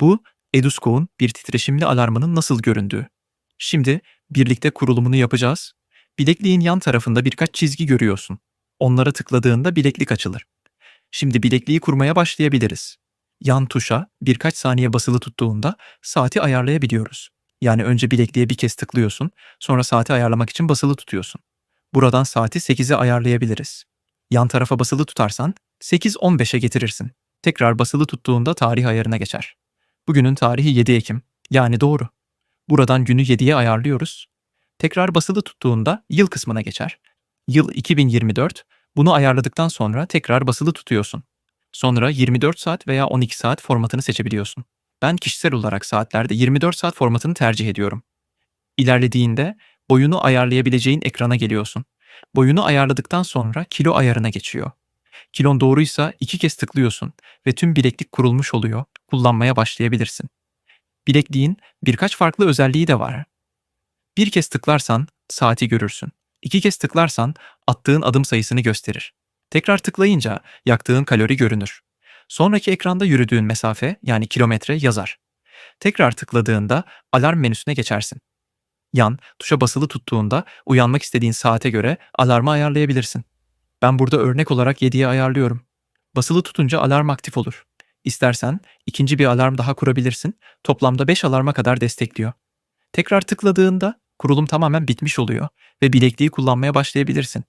Bu, Edusco'nun bir titreşimli alarmının nasıl göründüğü. Şimdi birlikte kurulumunu yapacağız. Bilekliğin yan tarafında birkaç çizgi görüyorsun. Onlara tıkladığında bileklik açılır. Şimdi bilekliği kurmaya başlayabiliriz. Yan tuşa birkaç saniye basılı tuttuğunda saati ayarlayabiliyoruz. Yani önce bilekliğe bir kez tıklıyorsun, sonra saati ayarlamak için basılı tutuyorsun. Buradan saati 8'e ayarlayabiliriz. Yan tarafa basılı tutarsan 8.15'e getirirsin. Tekrar basılı tuttuğunda tarih ayarına geçer. Bugünün tarihi 7 Ekim. Yani doğru. Buradan günü 7'ye ayarlıyoruz. Tekrar basılı tuttuğunda yıl kısmına geçer. Yıl 2024. Bunu ayarladıktan sonra tekrar basılı tutuyorsun. Sonra 24 saat veya 12 saat formatını seçebiliyorsun. Ben kişisel olarak saatlerde 24 saat formatını tercih ediyorum. İlerlediğinde boyunu ayarlayabileceğin ekrana geliyorsun. Boyunu ayarladıktan sonra kilo ayarına geçiyor. Kilon doğruysa iki kez tıklıyorsun ve tüm bileklik kurulmuş oluyor. Kullanmaya başlayabilirsin. Bilekliğin birkaç farklı özelliği de var. Bir kez tıklarsan saati görürsün. İki kez tıklarsan attığın adım sayısını gösterir. Tekrar tıklayınca yaktığın kalori görünür. Sonraki ekranda yürüdüğün mesafe yani kilometre yazar. Tekrar tıkladığında alarm menüsüne geçersin. Yan, tuşa basılı tuttuğunda uyanmak istediğin saate göre alarmı ayarlayabilirsin. Ben burada örnek olarak 7'ye ayarlıyorum. Basılı tutunca alarm aktif olur. İstersen ikinci bir alarm daha kurabilirsin. Toplamda 5 alarma kadar destekliyor. Tekrar tıkladığında kurulum tamamen bitmiş oluyor ve bilekliği kullanmaya başlayabilirsin.